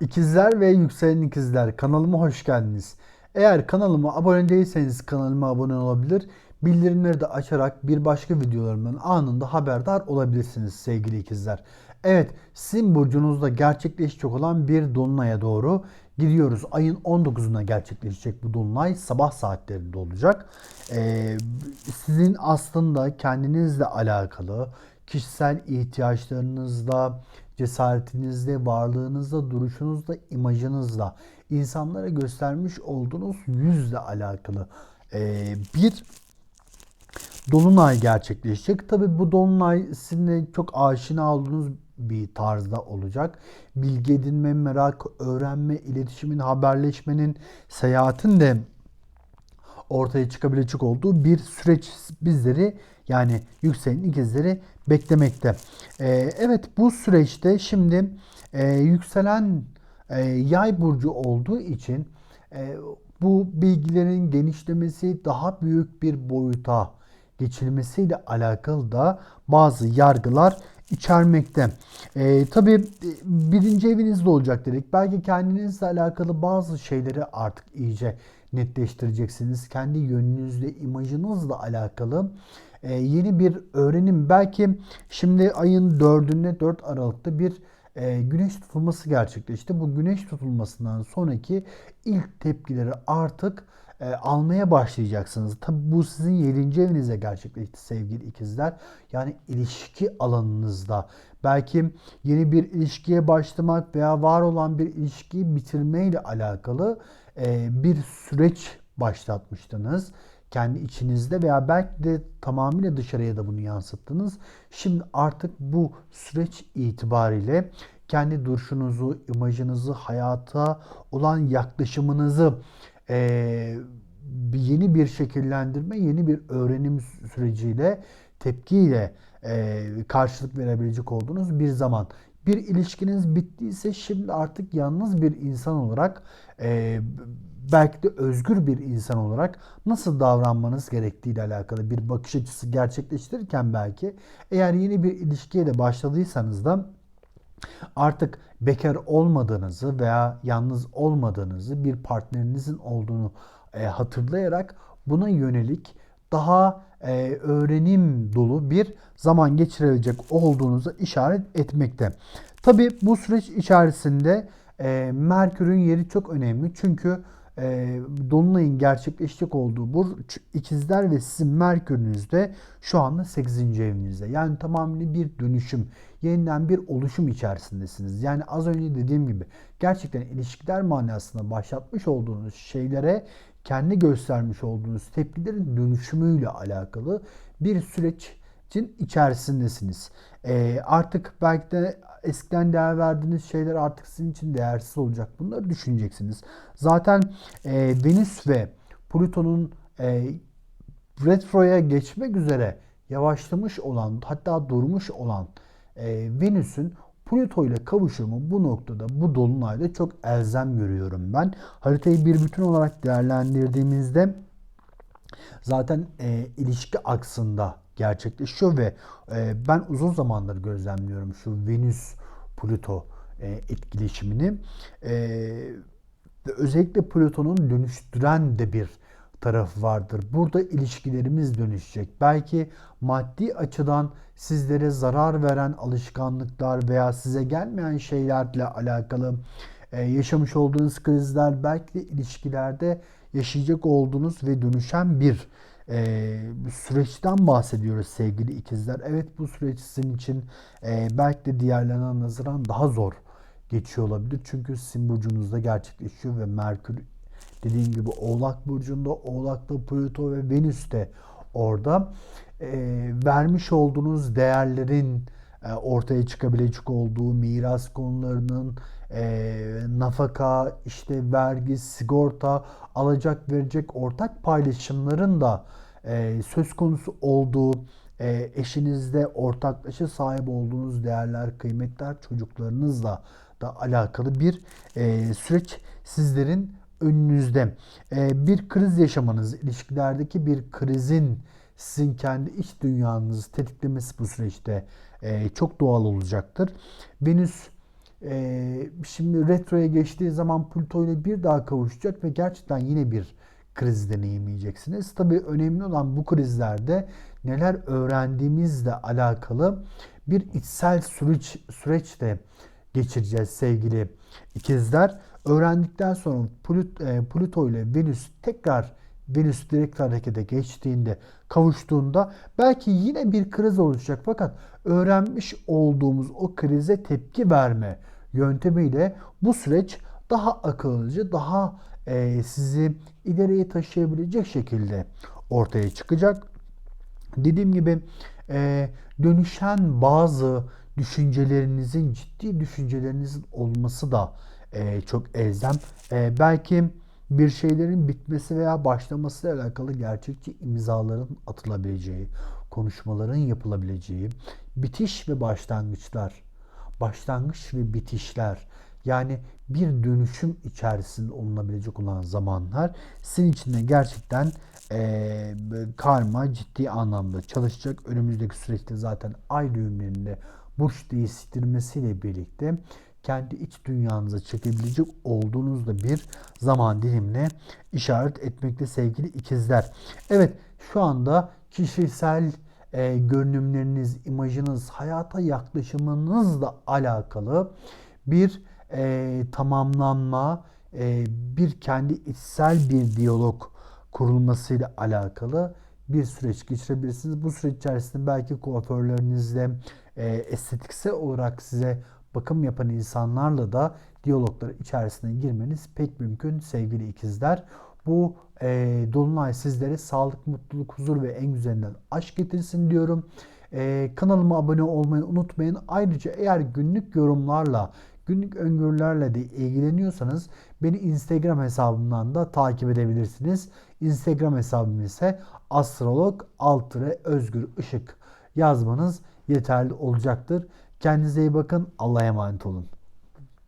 İkizler ve yükselen ikizler kanalıma hoş geldiniz. Eğer kanalıma abone değilseniz kanalıma abone olabilir, bildirimleri de açarak bir başka videolarımdan anında haberdar olabilirsiniz sevgili ikizler. Evet, sizin burcunuzda gerçekleşecek olan bir dolunaya doğru gidiyoruz. Ayın 19'unda gerçekleşecek bu dolunay sabah saatlerinde olacak. Ee, sizin aslında kendinizle alakalı kişisel ihtiyaçlarınızla, cesaretinizle, varlığınızla, duruşunuzla, imajınızla, insanlara göstermiş olduğunuz yüzle alakalı ee, bir dolunay gerçekleşecek. Tabi bu dolunay sizinle çok aşina olduğunuz bir tarzda olacak. Bilgi edinme, merak, öğrenme, iletişimin, haberleşmenin, seyahatin de ortaya çıkabilecek olduğu bir süreç bizleri yani yükselen ikizleri beklemekte. Ee, evet bu süreçte şimdi e, yükselen e, yay burcu olduğu için e, bu bilgilerin genişlemesi daha büyük bir boyuta geçilmesiyle alakalı da bazı yargılar içermekte. E, tabii birinci evinizde olacak dedik. Belki kendinizle alakalı bazı şeyleri artık iyice netleştireceksiniz. Kendi yönünüzle, imajınızla alakalı e, yeni bir öğrenim. Belki şimdi ayın 4'ünde 4 Aralık'ta bir e, güneş tutulması gerçekleşti. Bu güneş tutulmasından sonraki ilk tepkileri artık e, almaya başlayacaksınız. Tabi bu sizin 7. evinize gerçekleşti sevgili ikizler. Yani ilişki alanınızda. Belki yeni bir ilişkiye başlamak veya var olan bir ilişkiyi bitirme ile alakalı e, bir süreç başlatmıştınız kendi içinizde veya belki de tamamıyla dışarıya da bunu yansıttınız. Şimdi artık bu süreç itibariyle kendi duruşunuzu, imajınızı, hayata olan yaklaşımınızı e, yeni bir şekillendirme, yeni bir öğrenim süreciyle, tepkiyle e, karşılık verebilecek olduğunuz bir zaman. Bir ilişkiniz bittiyse şimdi artık yalnız bir insan olarak e, belki de özgür bir insan olarak nasıl davranmanız gerektiği ile alakalı bir bakış açısı gerçekleştirirken belki eğer yeni bir ilişkiye de başladıysanız da artık bekar olmadığınızı veya yalnız olmadığınızı bir partnerinizin olduğunu e, hatırlayarak buna yönelik daha e, öğrenim dolu bir zaman geçirilecek olduğunuzu işaret etmekte. Tabi bu süreç içerisinde e, Merkür'ün yeri çok önemli çünkü e, Dolunay'ın gerçekleşecek olduğu burç ikizler ve sizin Merkür'ünüz de şu anda 8. evinizde. Yani tamamen bir dönüşüm, yeniden bir oluşum içerisindesiniz. Yani az önce dediğim gibi gerçekten ilişkiler manasında başlatmış olduğunuz şeylere kendi göstermiş olduğunuz tepkilerin dönüşümüyle alakalı bir sürecin içerisindesiniz. E, artık belki de eskiden değer verdiğiniz şeyler artık sizin için değersiz olacak. Bunları düşüneceksiniz. Zaten e, Venüs ve Plüton'un e, retroya geçmek üzere yavaşlamış olan hatta durmuş olan e, Venüs'ün Plüto ile kavuşumu bu noktada bu dolunayda çok elzem görüyorum ben. Haritayı bir bütün olarak değerlendirdiğimizde zaten e, ilişki aksında gerçekleşiyor ve e, ben uzun zamandır gözlemliyorum şu Venüs Plüto e, etkileşimini. E, özellikle Plüton'un dönüştüren de bir tarafı vardır. Burada ilişkilerimiz dönüşecek. Belki maddi açıdan sizlere zarar veren alışkanlıklar veya size gelmeyen şeylerle alakalı e, yaşamış olduğunuz krizler belki de ilişkilerde yaşayacak olduğunuz ve dönüşen bir e, süreçten bahsediyoruz sevgili ikizler. Evet bu süreç sizin için e, belki de diğerlerine nazaran daha zor geçiyor olabilir. Çünkü sizin burcunuzda gerçekleşiyor ve Merkür dediğim gibi Oğlak Burcu'nda Oğlak'ta Plüto ve Venüs de orada. E, vermiş olduğunuz değerlerin e, ortaya çıkabilecek olduğu miras konularının e, nafaka, işte vergi, sigorta, alacak verecek ortak paylaşımların da e, söz konusu olduğu e, eşinizde ortaklaşa sahip olduğunuz değerler, kıymetler çocuklarınızla da alakalı bir e, süreç sizlerin önünüzde. Bir kriz yaşamanız, ilişkilerdeki bir krizin sizin kendi iç dünyanızı tetiklemesi bu süreçte çok doğal olacaktır. Venüs şimdi retroya geçtiği zaman Pluto ile bir daha kavuşacak ve gerçekten yine bir kriz deneyimleyeceksiniz. Tabii önemli olan bu krizlerde neler öğrendiğimizle alakalı bir içsel süreç süreçte geçireceğiz sevgili ikizler. Öğrendikten sonra Plut, e, ile Venüs tekrar Venüs direkt harekete geçtiğinde, kavuştuğunda belki yine bir kriz oluşacak fakat öğrenmiş olduğumuz o krize tepki verme yöntemiyle bu süreç daha akıllıca, daha e, sizi ileriye taşıyabilecek şekilde ortaya çıkacak. Dediğim gibi e, dönüşen bazı düşüncelerinizin ciddi düşüncelerinizin olması da e, çok elzem. E, belki bir şeylerin bitmesi veya başlamasıyla alakalı gerçekçi imzaların atılabileceği, konuşmaların yapılabileceği, bitiş ve başlangıçlar, başlangıç ve bitişler yani bir dönüşüm içerisinde olunabilecek olan zamanlar sizin için de gerçekten e, karma ciddi anlamda çalışacak. Önümüzdeki süreçte zaten ay düğümlerinde burç değiştirmesiyle birlikte kendi iç dünyanıza çekebilecek olduğunuzda bir zaman dilimine işaret etmekte sevgili ikizler. Evet şu anda kişisel e, görünümleriniz, imajınız, hayata yaklaşımınızla alakalı bir e, tamamlanma, e, bir kendi içsel bir diyalog kurulmasıyla alakalı bir süreç geçirebilirsiniz. Bu süreç içerisinde belki kuaförlerinizle e, estetiksel olarak size bakım yapan insanlarla da diyaloglar içerisine girmeniz pek mümkün sevgili ikizler. Bu e, dolunay sizlere sağlık, mutluluk, huzur ve en güzelinden aşk getirsin diyorum. E, kanalıma abone olmayı unutmayın. Ayrıca eğer günlük yorumlarla günlük öngörülerle de ilgileniyorsanız beni Instagram hesabımdan da takip edebilirsiniz. Instagram hesabım ise astrolog altıre özgür ışık yazmanız yeterli olacaktır. Kendinize iyi bakın. Allah'a emanet olun.